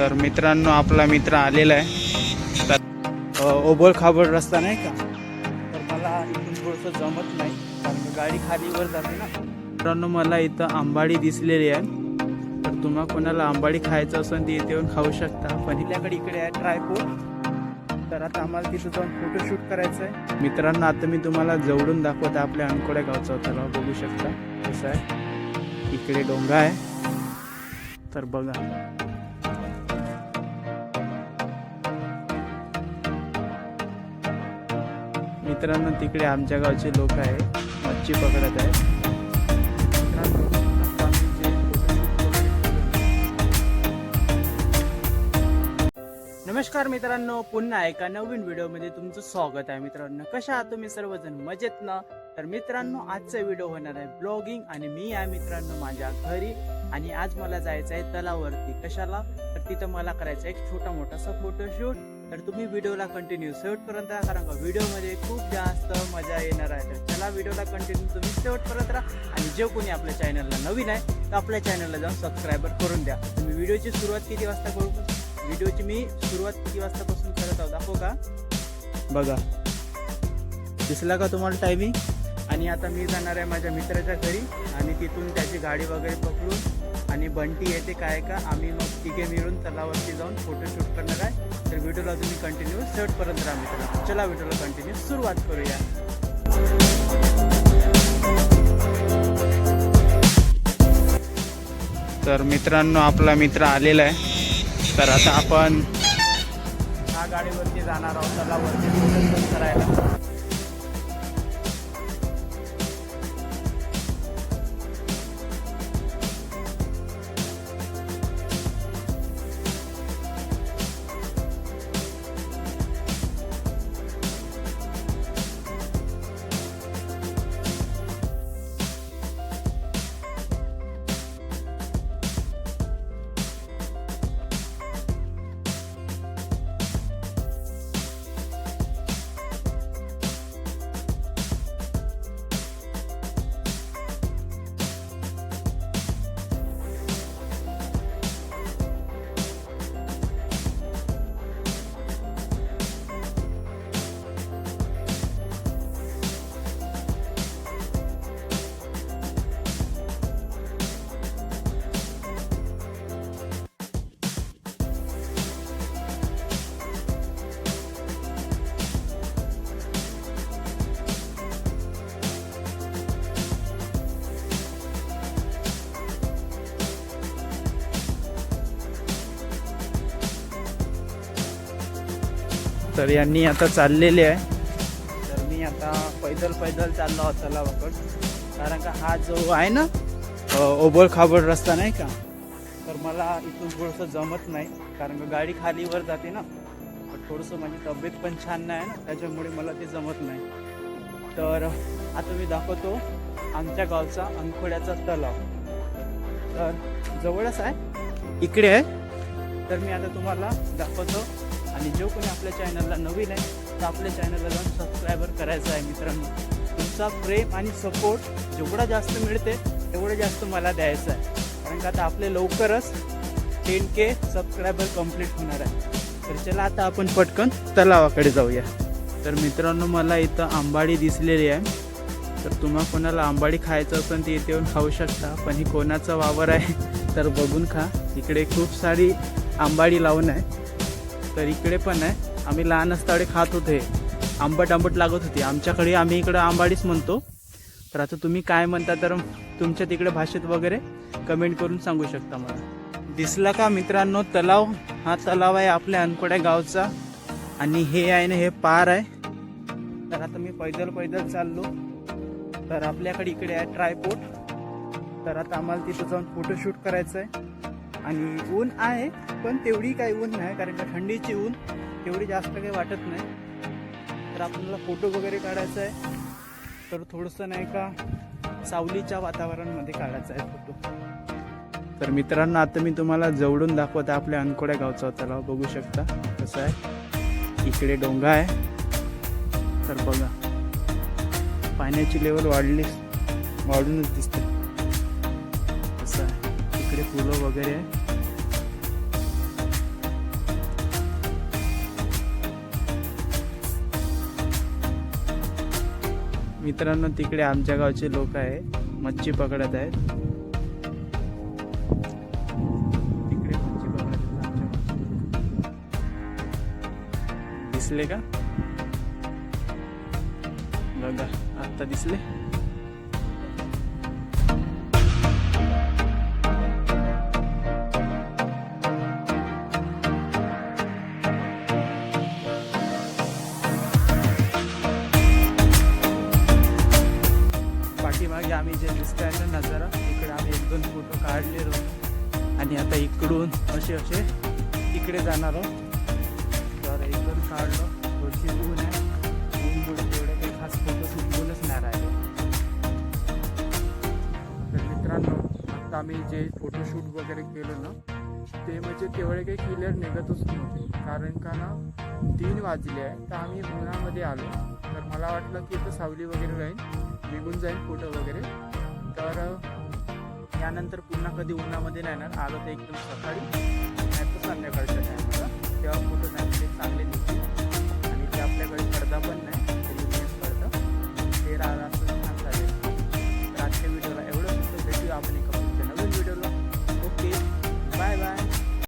तर मित्रांनो आपला मित्र आलेला आहे. तर ओबड खाबड रस्ता नाही का? तर मला इथून थोडंसं जमत नाही. कारण गाडी खालीवर जाते ना. मित्रांनो मला इथं आंबाडी दिसलेली आहे. तर तुम्हा कोणाला आंबाडी खायचं असेल तर इथे येऊन खाऊ शकता. पण इकडे आहे ट्रायपोर्ट. तर आता आम्हाला तिथं जाऊन फोटोशूट करायचं आहे. मित्रांनो आता मी तुम्हाला जवळून दाखवतो आपल्या अनकोड्या गावचा. तलाव बघू शकता कसं आहे. इकडे डोंगा आहे. तर बघा. मित्रांनो तिकडे आमच्या गावचे लोक आहे. मच्छी पकडत आहे. नमस्कार मित्रांनो पुन्हा एका नवीन व्हिडिओमध्ये तुमचं स्वागत आहे. मित्रांनो कशा आहात तुम्ही सर्वजण? मजेत ना? तर मित्रांनो आजचा व्हिडिओ होणार आहे ब्लॉगिंग आणि मी आहे मित्रांनो माझ्या घरी. आणि आज मला जायचं आहे तलावरती. कशाला? तर तिथं मला करायचं आहे एक छोटा मोठासा फोटोशूट तर तुम्ही व्हिडिओला कंटिन्यू शेवटपर्यंत राहा कारण का व्हिडिओमध्ये खूप जास्त मजा येणार आहे. तर चला व्हिडिओला कंटिन्यू तुम्ही शेवटपर्यंत राहा. आणि जे कोणी आपल्या चॅनलला नवीन आहे तर आपल्या चॅनलला जाऊन सबस्क्रायबर करून द्या. तुम्ही व्हिडिओची सुरुवात किती वाजता करू व्हिडिओची मी सुरुवात किती वाजतापासून करत आहोत दाखव का? बघा. दिसला का तुम्हाला टायमिंग आणि आता मी जाणार आहे माझ्या मित्राच्या घरी आणि तिथून त्याची गाडी वगैरे पकडून आणि बंटी येते काय का आम्ही मग तिघे मिळून तलावरती जाऊन फोटोशूट करणार आहे. तर व्हिडिओला तुम्ही कंटिन्यू शेवटपर्यंत राहा मित्रांनो. चला व्हिडिओला कंटिन्यू सुरुवात करूया. तर मित्रांनो आपला मित्र आलेला आहे. तर आता आपण ह्या गाडीवरती जाणार आहोत तलावरती तर यांनी आता चाललेले आहे. तर मी आता पैदल पैदल चाललो आहोत तलावाकड कारण का हा जो आहे ना ओबळ खाबळ रस्ता नाही का? तर मला इथून थोडंसं जमत नाही. कारण का गाडी खालीवर जाते ना. तर थोडंसं माझी तब्येत पण छान नाही ना. त्याच्यामुळे मला ते जमत नाही. तर आता मी दाखवतो आमच्या गावचा अंखोड्याचा तलाव. तर जवळच आहे. इकडे आहे. तर मी आता तुम्हाला दाखवतो. आणि जो कोणी आपल्या चॅनलला नवीन आहे तर आपल्या चॅनलला जाऊन सबस्क्रायबर करायचं आहे मित्रांनो. तुमचा प्रेम आणि सपोर्ट जेवढा जास्त मिळते तेवढं जास्त मला द्यायचं आहे. कारण का आता आपले लवकरच टेन के सबस्क्रायबर कंप्लीट होणार आहे. तर चला आता आपण पटकन तलावाकडे जाऊया. तर मित्रांनो मला इथं आंबाडी दिसलेली आहे. तर तुम्हा कोणाला आंबाडी खायचं असेल ते इथे येऊन खाऊ शकता पण ही कोणाचा वावर आहे तर बघून खा. इकडे खूप सारी आंबाडी लावून आहे. तर इकडे पण आहे. आम्ही लहान असताडे खात होते. आंबट आंबट लागत होती. आमच्याकडे आम्ही इकडं आंबाडीच म्हणतो. तर आता तुम्ही काय म्हणता तर तुमच्या तिकडे भाषेत वगैरे कमेंट करून सांगू शकता मला. दिसला का मित्रांनो तलाव? हा तलाव आहे आपल्या अनकोड्या गावचा. आणि हे आहे ना हे पार आहे. तर आता मी पैदल पैदल चाललो. तर आपल्याकडे इकडे आहे ट्रायपोर्ट. तर आता आम्हाला तिथं जाऊन फोटोशूट करायचं आहे आणि ऊन आहे पण तेवढी काही ऊन नाही कारण का थंडीची ऊन तेवढी जास्त काही वाटत नाही. तर आपल्याला फोटो वगैरे काढायचा आहे. तर थोडंसं नाही का सावलीच्या वातावरणामध्ये काढायचा आहे फोटो. तर मित्रांनो आता मी तुम्हाला जवळून दाखवत आहे आपल्या अनकोड्या गावचा तलाव. बघू शकता कसं आहे. इकडे डोंगा आहे. तर बघा पाण्याची लेवल वाढली वाढूनच दिसते. इकडे फुलं वगैरे. आहे मित्रांनो तिकडे आमच्या गावचे लोक आहे. मच्छी पकडत आहेत. तिकडे मच्छी पकडत दिसले का? बघा आत्ता दिसले? फोटो काढले आणि आता इकडून असे असे तिकडे जाणार आहोत. तर एक दोन काढलो. थोडीशी ऊन आहे. ऊनमुळे तेवढे काही खास फोटो सुटवूनच नाही राहिले तर मित्रांनो आता आम्ही जे फोटोशूट वगैरे केलं ना ते म्हणजे तेवढे काही क्लिअर निघतच नव्हते. कारण का ना तीन वाजले आहे. तर आम्ही उन्हामध्ये आलो. तर मला वाटलं की इथं सावली वगैरे राहील निघून जाईल फोटो वगैरे. तर यानंतर पुन्हा कधी उन्हामध्ये नाही येणार आलं तर एकदम सकाळी नाही तर संध्याकाळच्या टायमाला तेव्हा फोटो चांगले दिसतील.